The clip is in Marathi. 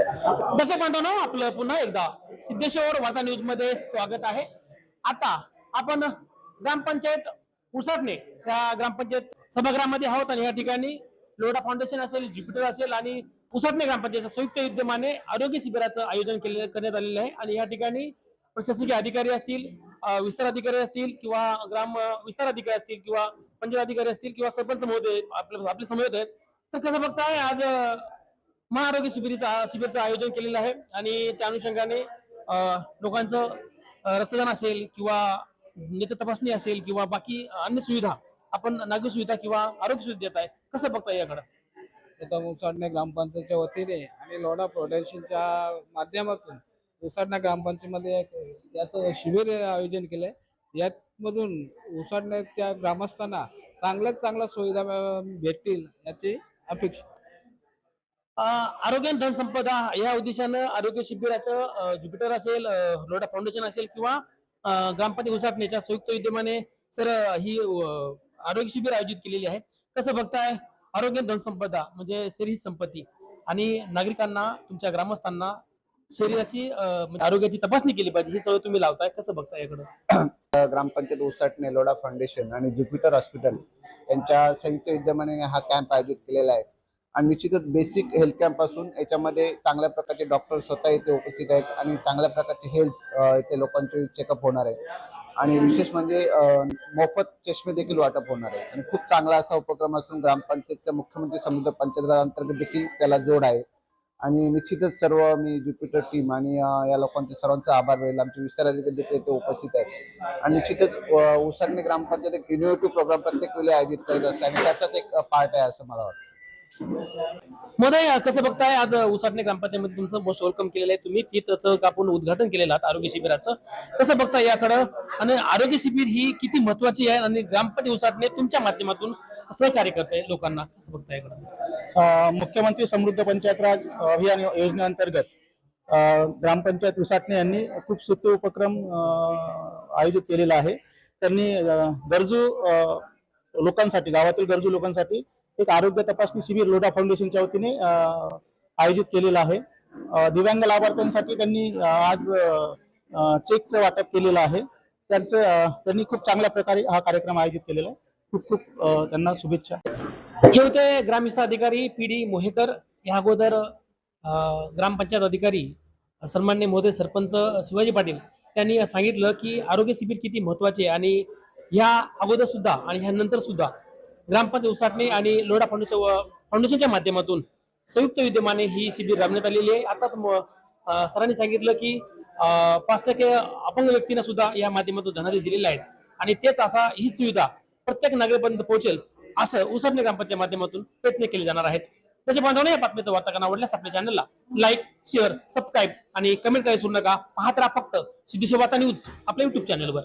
दर्शक बांधवांनो आपलं पुन्हा एकदा सिद्धेश्वर वार्ता न्यूजमध्ये स्वागत आहे. आता आपण ग्रामपंचायत उसाटणे त्या ग्रामपंचायत सभागृहामध्ये आहोत आणि या ठिकाणी लोडा फाउंडेशन असेल ज्युपिटर असेल आणि उसाटणे ग्रामपंचायतच्या संयुक्त विद्यमाने आरोग्य शिबिराचं आयोजन केले करण्यात आलेलं आहे. आणि या ठिकाणी प्रशासकीय अधिकारी असतील विस्तार अधिकारी असतील किंवा ग्राम विस्तार अधिकारी असतील किंवा पंचायत अधिकारी असतील किंवा सरपंच महोदय आपले आपले समोर आहेत. तर कसं बघताय आज महाआरोग्य शिबिरीचा शिबिरचं आयोजन केलेलं आहे. आणि त्या अनुषंगाने लोकांचं रक्तदान असेल किंवा नेत्र तपासणी असेल किंवा बाकी अन्य सुविधा आपण नागरिक सुविधा किंवा आरोग्य सुविधा देत आहे. कसं बघताय याकडं? आता उसाडणे ग्रामपंचायतच्या वतीने आणि लोढा प्रोडक्शनच्या माध्यमातून उसाडणा ग्रामपंचायतमध्ये एक याचं शिबिर आयोजन केलंय. यातमधून उसाडण्याच्या ग्रामस्थांना चांगल्यात चांगल्या सुविधा भेटतील याची अपेक्षा. आरोग्य धनसंपदा या उद्देशानं आरोग्य शिबिराचं ज्युपिटर असेल लोडा फाउंडेशन असेल किंवा अं, ग्रामपंचायत उसाटण्याच्या संयुक्त विद्यमाने सर ही आरोग्य शिबिर आयोजित केलेली आहे. कसं बघताय? आरोग्य धनसंपदा म्हणजे शरीर संपत्ती आणि नागरिकांना तुमच्या ग्रामस्थांना शरीराची म्हणजे आरोग्याची तपासणी केली पाहिजे. ही सगळं तुम्ही लावताय. कसं बघताय याकडं? ग्रामपंचायत उसाटणे लोढा फाउंडेशन आणि ज्युपिटर हॉस्पिटल यांच्या संयुक्त विद्यमाने हा कॅम्प आयोजित केलेला आहे. आणि निश्चितच बेसिक हेल्थ कॅम्पपासून याच्यामध्ये चांगल्या प्रकारचे डॉक्टर स्वतः इथे उपस्थित आहेत आणि चांगल्या प्रकारचे हेल्थ इथे लोकांचे चेकअप होणार आहे. आणि विशेष म्हणजे मोफत चष्मे देखील वाटप होणार आहे. आणि खूप चांगला असा उपक्रम असून ग्रामपंचायतच्या मुख्यमंत्री समुद्र पंचायत अंतर्गत देखील त्याला जोड आहे. आणि निश्चितच सर्व मी ज्युपिटर टीम आणि या लोकांचे सर्वांचा आभार राहील. आमचे विस्तार अधिकारी देखील इथे उपस्थित आहेत. आणि निश्चितच उसरणे ग्रामपंचायत एक इनोव्हेटिव्ह प्रोग्राम प्रत्येक वेळी आयोजित करत असते आणि त्याचाच एक पार्ट आहे असं मला वाटतं. मोदय कसं बघताय? आज उसाटणे ग्रामपंचायतमध्ये तुमचं मोस्ट वेलकम केलेलं आहे. तुम्ही तिथं आपण उद्घाटन केलेलं आहात आरोग्य शिबिराचं. कसं बघताय याकडं? आणि आरोग्य शिबिर ही किती महत्वाची आहे आणि ग्रामपंचायत उसाटणे तुमच्या माध्यमातून सहकार्य करते लोकांना? कसं बघताय याकडं? मुख्यमंत्री समृद्ध पंचायत राज अभियान योजनेअंतर्गत ग्रामपंचायत उसाटणे यांनी खूप सुट्टे उपक्रम आयोजित केलेला आहे. त्यांनी गरजू लोकांसाठी गावातील गरजू लोकांसाठी एक आरोग्य तपासणी शिबिर लोढा फाउंडेशनच्या वतीने आयोजित केलेलं आहे. दिव्यांग लाभार्थ्यांसाठी त्यांनी आज चेकचं वाटप केलेलं आहे. त्यांचं त्यांनी खूप चांगल्या प्रकारे हा कार्यक्रम आयोजित केलेला आहे. खूप खूप त्यांना शुभेच्छा. हे होते ग्रामविस्तार अधिकारी पी डी मोहेकर. या अगोदर ग्रामपंचायत अधिकारी सन्मान्य मोदे सरपंच शिवाजी पाटील त्यांनी सांगितलं की आरोग्य शिबिर किती महत्त्वाचे आणि ह्या अगोदर सुद्धा आणि ह्या नंतर सुद्धा ग्रामपंचायत उसाटणे आणि लोढा फाउंडेशन फाउंडेशनच्या माध्यमातून संयुक्त विद्यमाने ही शिबिर राबण्यात आलेली आहे. आताच सरांनी सांगितलं की पाच टक्के अपंग व्यक्तींना सुद्धा या माध्यमातून धनादेश दिलेले आहेत. आणि तेच असा ही सुविधा प्रत्येक नागरिकांपर्यंत पोहोचेल असं उसाटणे ग्रामपंचायत माध्यमातून प्रयत्न केले जाणार आहेत. त्याच्या बांधवणे या बातमीचं वार्ताकरण आवडल्यास आपल्या चॅनलला लाईक शेअर सबस्क्राईब आणि कमेंट करायला सोडू नका. पाहत राहा फक्त सिद्धेश्वर वार्ता न्यूज आपल्या युट्यूब चॅनलवर